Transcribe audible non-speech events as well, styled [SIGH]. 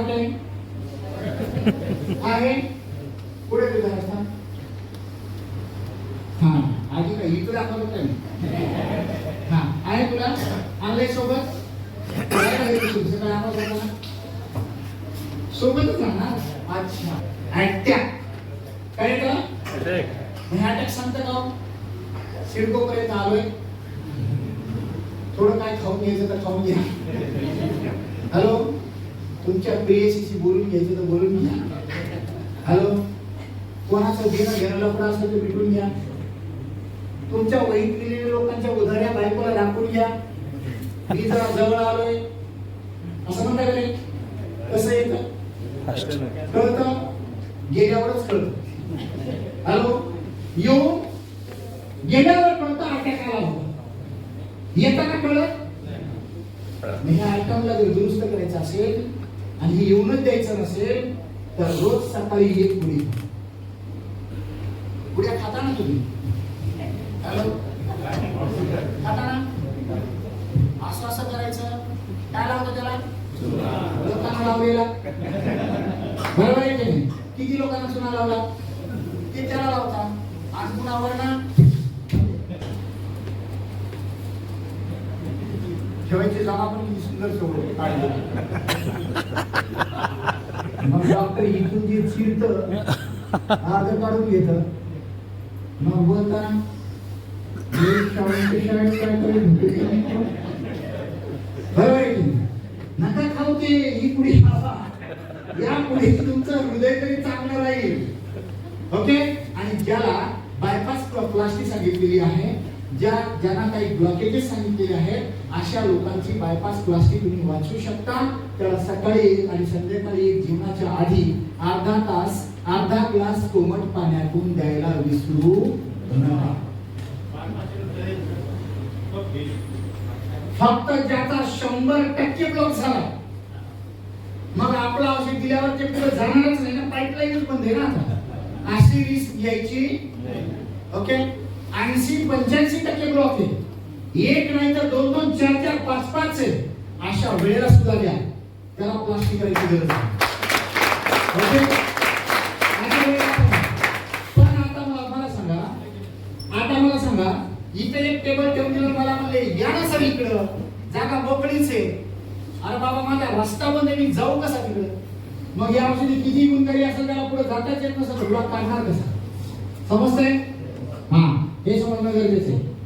Heart आहे आहे पुढे तुझा रस्ता हा आधी काय इकडे दाखवलं काय हा आहे तुला? आणलंय सोबत? सोबतच राहणार अच्छा. अटॅक काय का हे अटॅक सांगतं का हो? सिडको पर्यंत आलोय. थोडं काय खाऊन घ्यायचं तर खाऊन घ्या. [LAUGHS] हॅलो तुमच्या प्रेयसीशी बोलून घ्यायचं तर बोलून घ्या. हॅलो? कोणाचं घेणं घेणं लफडा असेल तर भेटून घ्या. तुमच्या वहीत लिहिलेल्या लोकांच्या उधाऱ्या बायकोला दाखवून घ्या. मी जरा जवळ आलोय. असं म्हणता का नाही? कसं येतं? कळतं? गेल्यावरच कळत. हॅलो? येऊन गेल्यावर कळतं अटॅक आला होता. येताना कळत हे आयटमला जर दुरुस्त करायचं असेल. आणि हे येऊनच द्यायचं नसेल तर रोज सकाळी एक पुडी पुड्या खाता ना तुम्ही? खाता ना? असं असं करायचं? काय लावतो त्याला? लोकांना लावलेला. बरोबर आहे की नाही? किती लोकांना चुना लावला? ते त्याला लावता? आज कुणावर ना? ठेवायची जागा पण किती सुंदर ठेवली मग डॉक्टर इथून जे चिरत अर्ध काढून घेत. मग बोलताना शाळेत काय करेल नका खाऊ ते ही पुढे खावा या पुढे तुमचं हृदय तरी चांगलं राहील. ओके? आणि ज्याला बायपास प्लास्टिक सांगितलेली आहे ज्या ज्यांना काही ब्लॉकेजेस सांगितलेले आहेत अशा लोकांची बायपास प्लास्टिक तुम्ही वाचवू शकता. त्याला सकाळी आणि संध्याकाळी जीवनाच्या आधी अर्धा तास अर्धा ग्लास कोमट पाण्यातून द्यायला विसरू नका. फक्त ज्याचा शंभर टक्के ब्लॉक झाला मग आपलं औषध दिल्यावर ते पुढे जाणारच नाही ना पाईपलाईनच बंद आहे ना अशी रिस्क घ्यायची ओके ऐंशी पंच्याऐंशी टक्के ब्लॉक आहे. एक नाही तर दोन दोन चार चार पाच पाच आहे. अशा वेळेला सुद्धा द्या. त्याला प्लास्टिक करायची गरज आहे पण आता मला मला सांगा. आता मला सांगा. इथे एक टेबल ठेवून दिलं मला म्हणले या ना सर इकडं. जागा मोकळीच आहे. अरे बाबा माझा रस्ता बंद मी जाऊ कसा तिकडं? मग या औषधी किती गुणकारी असेल त्याला पुढे जाताच येत नसेल ब्लॉक काढणार कसा? समजतंय? नगर में से